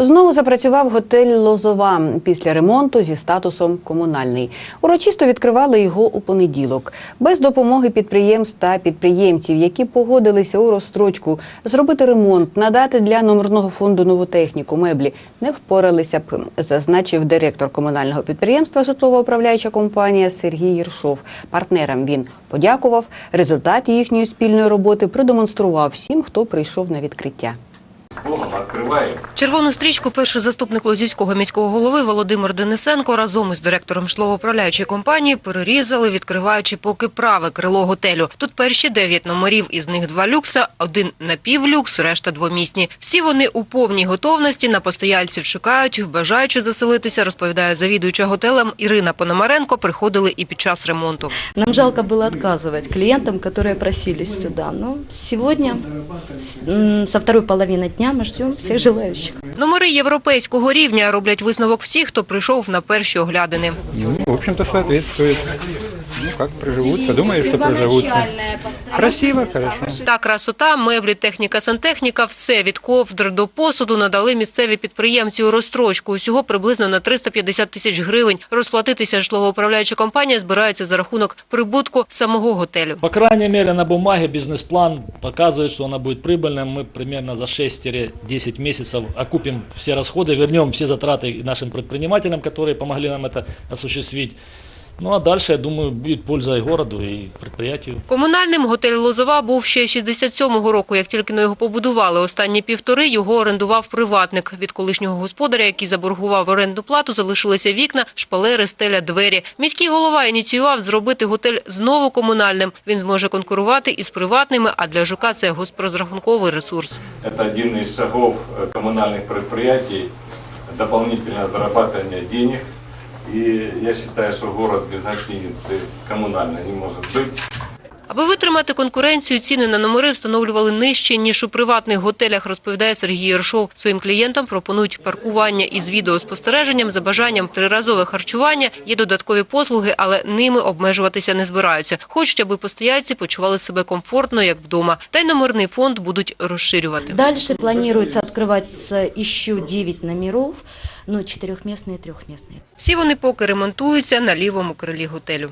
Знову запрацював готель Лозова після ремонту зі статусом комунальний. Урочисто відкривали його у понеділок. Без допомоги підприємств та підприємців, які погодилися у розстрочку зробити ремонт, надати для номерного фонду нову техніку, меблі, не впоралися б, зазначив директор комунального підприємства житлово-управляюча компанія Сергій Єршов. Партнерам він подякував. Результат їхньої спільної роботи продемонстрував всім, хто прийшов на відкриття. Богом открываем. Червону стрічку перший заступник Лозівського міського голови Володимир Денисенко разом із директором житлово-управляючої компанії перерізали, відкриваючи поки праве крило готелю. Тут перші дев'ять номерів, із них два люкса, один напівлюкс, решта двомісні. Всі вони у повній готовності, на постояльців чекають, бажаючи заселитися, розповідає завідуюча готелем Ірина Пономаренко, приходили і під час ремонту. Нам жалко было отказывать клиентам, которые просились сюда. Но сегодня, с- м, со второй половины дня, ми ждемо всіх желаючих. Номери європейського рівня роблять висновок всіх, хто прийшов на перші оглядини. Ну, в общем-то, соответствует. Ну, как приживутся, думаю, что приживутся. Красиво, хорошо. Та красота, меблі, техніка, сантехніка – все від ковдр до посуду надали місцеві підприємці у розстрочку. Усього приблизно на 350 тисяч гривень. Розплатитися житлово-управляюча компанія збирається за рахунок прибутку самого готелю. По крайней мере, на бумаге бизнес-план показывает, что она будет прибыльной. Мы примерно за 6-10 месяцев окупим все расходы, вернем все затраты нашим предпринимателям, которые помогли нам это осуществить. Ну а дальше, я думаю, будет польза и городу, и предприятию. Комунальним готель «Лозова» був ще 67-го року. Як тільки на його побудували, останні півтори його орендував приватник. Від колишнього господаря, який заборгував орендну плату, залишилися вікна, шпалери, стеля, двері. Міський голова ініціював зробити готель знову комунальним. Він зможе конкурувати із приватними, а для ЖК це госпрозрахунковий ресурс. Это один из шагов э, коммунальных предприятий, дополнительное зарабатывание денег. И я считаю, что город без гостиницы коммунально не может быть. Аби витримати конкуренцію, ціни на номери встановлювали нижче, ніж у приватних готелях, розповідає Сергій Єршов. Своїм клієнтам пропонують паркування із відеоспостереженням, за бажанням триразове харчування. Є додаткові послуги, але ними обмежуватися не збираються. Хочуть, аби постояльці почували себе комфортно, як вдома. Та й номерний фонд будуть розширювати. Дальше планируется открывать еще 9 номеров, но четырехместные и трехместные. Всі вони поки ремонтуються на лівому крилі готелю.